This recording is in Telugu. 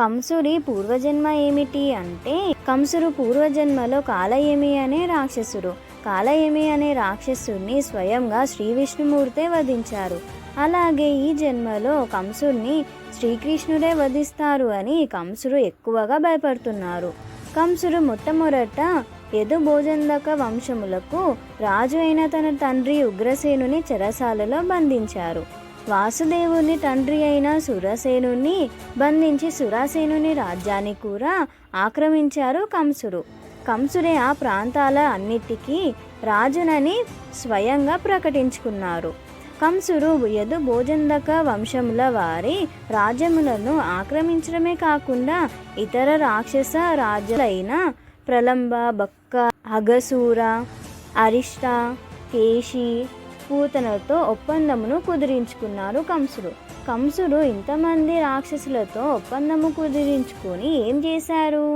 కంసుడి పూర్వజన్మ ఏమిటి అంటే కంసుడు పూర్వజన్మలో కాలయమి అనే రాక్షసుడు. కాలయమి అనే రాక్షసుడిని స్వయంగా శ్రీ విష్ణుమూర్తే వధించారు. అలాగే ఈ జన్మలో కంసుడిని శ్రీకృష్ణుడే వధిస్తారు అని కంసుడు ఎక్కువగా భయపడుతున్నారు. కంసుడు మొట్టమొదట యదు భోజందక వంశములకు రాజు అయిన తన తండ్రి ఉగ్రసేనుని చెరసాలలో బంధించారు. వాసుదేవుని తండ్రి అయిన సురసేనుని బంధించి సురసేనుని రాజ్యాన్ని కూడా ఆక్రమించారు కంసుడు. కంసుడే ఆ ప్రాంతాల అన్నిటికీ రాజునని స్వయంగా ప్రకటించుకున్నారు. కంసుడు యదు భోజందక వంశముల వారి రాజ్యములను ఆక్రమించడమే కాకుండా ఇతర రాక్షస రాజులైన ప్రలంబ బక్క అగసూర అరిష్ట కేశి పూతనతో ఒప్పందమును కుదిరించుకున్నారు కంసుడు. కంసుడు ఇంతమంది రాక్షసులతో ఒప్పందము కుదిరించుకొని ఏం చేశారు?